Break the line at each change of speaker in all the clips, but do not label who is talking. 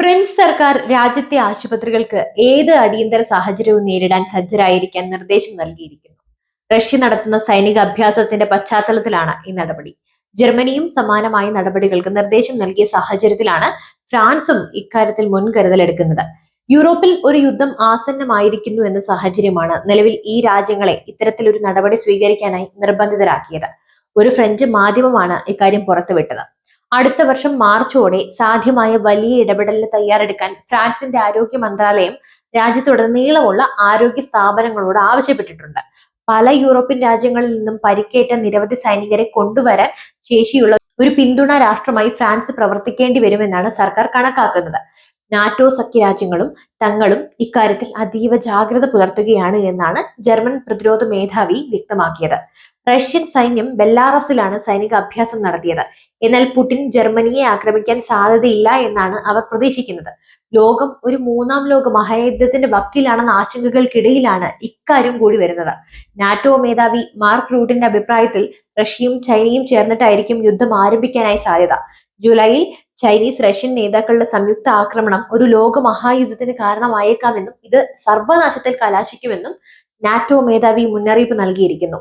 French സർക്കാർ രാജ്യത്തെ ആശുപത്രികൾക്ക് ഏത് അടിയന്തര സാഹചര്യവും നേരിടാൻ സജ്ജരായിരിക്കാൻ നിർദ്ദേശം നൽകിയിരിക്കുന്നു. റഷ്യ നടത്തുന്ന സൈനിക അഭ്യാസത്തിന്റെ പശ്ചാത്തലത്തിലാണ് ഈ നടപടി. ജർമ്മനിയും സമാനമായ നടപടികൾക്ക് നിർദ്ദേശം നൽകിയ സാഹചര്യത്തിലാണ് ഫ്രാൻസും ഇക്കാര്യത്തിൽ മുൻകരുതൽ എടുക്കുന്നത്. യൂറോപ്പിൽ ഒരു യുദ്ധം ആസന്നമായിരിക്കുന്നു എന്ന സാഹചര്യമാണ് നിലവിൽ ഈ രാജ്യങ്ങളെ ഇത്തരത്തിലൊരു നടപടി സ്വീകരിക്കാനായി നിർബന്ധിതരാക്കിയത്. ഒരു ഫ്രഞ്ച് മാധ്യമമാണ് ഇക്കാര്യം പുറത്തുവിട്ടത്. അടുത്ത വർഷം മാർച്ചോടെ സാധ്യമായ വലിയ ഇടപെടലിന് തയ്യാറെടുക്കാൻ ഫ്രാൻസിന്റെ ആരോഗ്യ മന്ത്രാലയം രാജ്യത്തുടനീളമുള്ള ആരോഗ്യ സ്ഥാപനങ്ങളോട് ആവശ്യപ്പെട്ടിട്ടുണ്ട്. പല യൂറോപ്യൻ രാജ്യങ്ങളിൽ നിന്നും പരിക്കേറ്റ നിരവധി സൈനികരെ കൊണ്ടുവരാൻ ശേഷിയുള്ള ഒരു പിന്തുണ രാഷ്ട്രമായി ഫ്രാൻസ് പ്രവർത്തിക്കേണ്ടി വരുമെന്നാണ് സർക്കാർ കണക്കാക്കുന്നത്. നാറ്റോ സഖ്യരാജ്യങ്ങളും തങ്ങളും ഇക്കാര്യത്തിൽ അതീവ ജാഗ്രത പുലർത്തുകയാണ് എന്നാണ് ജർമ്മൻ പ്രതിരോധ മേധാവി വ്യക്തമാക്കിയത്. റഷ്യൻ സൈന്യം ബെല്ലാറസിലാണ് സൈനിക അഭ്യാസം നടത്തിയത്. എന്നാൽ പുടിൻ ജർമ്മനിയെ ആക്രമിക്കാൻ സാധ്യതയില്ല എന്നാണ് അവർ പ്രതീക്ഷിക്കുന്നത്. ലോകം ഒരു മൂന്നാം ലോക മഹായുദ്ധത്തിന്റെ വക്കിലാണെന്ന ആശങ്കകൾക്കിടയിലാണ് ഇക്കാര്യം കൂടി വരുന്നത്. നാറ്റോ മേധാവി മാർക്ക് റൂട്ടിന്റെ അഭിപ്രായത്തിൽ റഷ്യയും ചൈനയും ചേർന്നിട്ടായിരിക്കും യുദ്ധം ആരംഭിക്കാനായി സാധ്യത. ജൂലൈയിൽ ചൈനീസ് റഷ്യൻ നേതാക്കളുടെ സംയുക്ത ആക്രമണം ഒരു ലോക മഹായുദ്ധത്തിന് കാരണമായേക്കാമെന്നും ഇത് സർവനാശത്തിൽ കലാശിക്കുമെന്നും നാറ്റോ മേധാവി മുന്നറിയിപ്പ് നൽകിയിരിക്കുന്നു.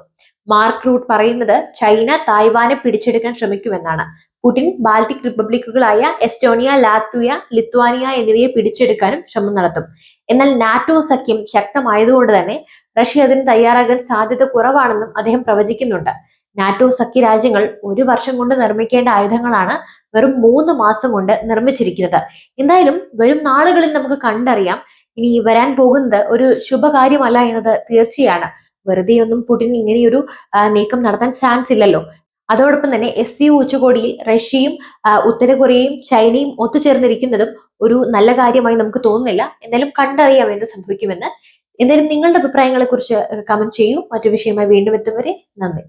മാർക്ക് റൂട്ട് പറയുന്നത് ചൈന തായ്വാനെ പിടിച്ചെടുക്കാൻ ശ്രമിക്കുമെന്നാണ്. പുടിൻ ബാൾട്ടിക് റിപ്പബ്ലിക്കുകളായ എസ്റ്റോണിയ ലാത്വിയ ലിത്വാനിയ എന്നിവയെ പിടിച്ചെടുക്കാനും ശ്രമം നടത്തും. എന്നാൽ നാറ്റോ സഖ്യം ശക്തമായതുകൊണ്ട് തന്നെ റഷ്യ അതിന് തയ്യാറാകാൻ സാധ്യത കുറവാണെന്നും അദ്ദേഹം പ്രവചിക്കുന്നുണ്ട്. നാറ്റോ സഖ്യ രാജ്യങ്ങൾ ഒരു വർഷം കൊണ്ട് നിർമ്മിക്കേണ്ട ആയുധങ്ങളാണ് വെറും മൂന്ന് മാസം കൊണ്ട് നിർമ്മിച്ചിരിക്കുന്നത്. എന്തായാലും വരും നാളുകളിൽ നമുക്ക് കണ്ടറിയാം. ഇനി വരാൻ പോകുന്നത് ഒരു ശുഭകാര്യമല്ല എന്നത് തീർച്ചയാണ്. വെറുതെ ഒന്നും പുടിൻ ഇങ്ങനെയൊരു നീക്കം നടത്താൻ ചാൻസ് ഇല്ലല്ലോ. അതോടൊപ്പം തന്നെ എസ് സി ഉച്ചകോടിയിൽ റഷ്യയും ഉത്തര കൊറിയയും ചൈനയും ഒത്തുചേർന്നിരിക്കുന്നതും ഒരു നല്ല കാര്യമായി നമുക്ക് തോന്നുന്നില്ല. എന്തായാലും കണ്ടറിയാം എന്ത് സംഭവിക്കുമെന്ന്. എന്തായാലും നിങ്ങളുടെ അഭിപ്രായങ്ങളെ കുറിച്ച് കമന്റ് ചെയ്യൂ. മറ്റു വിഷയമായി വീണ്ടും എത്തും വരെ നന്ദി.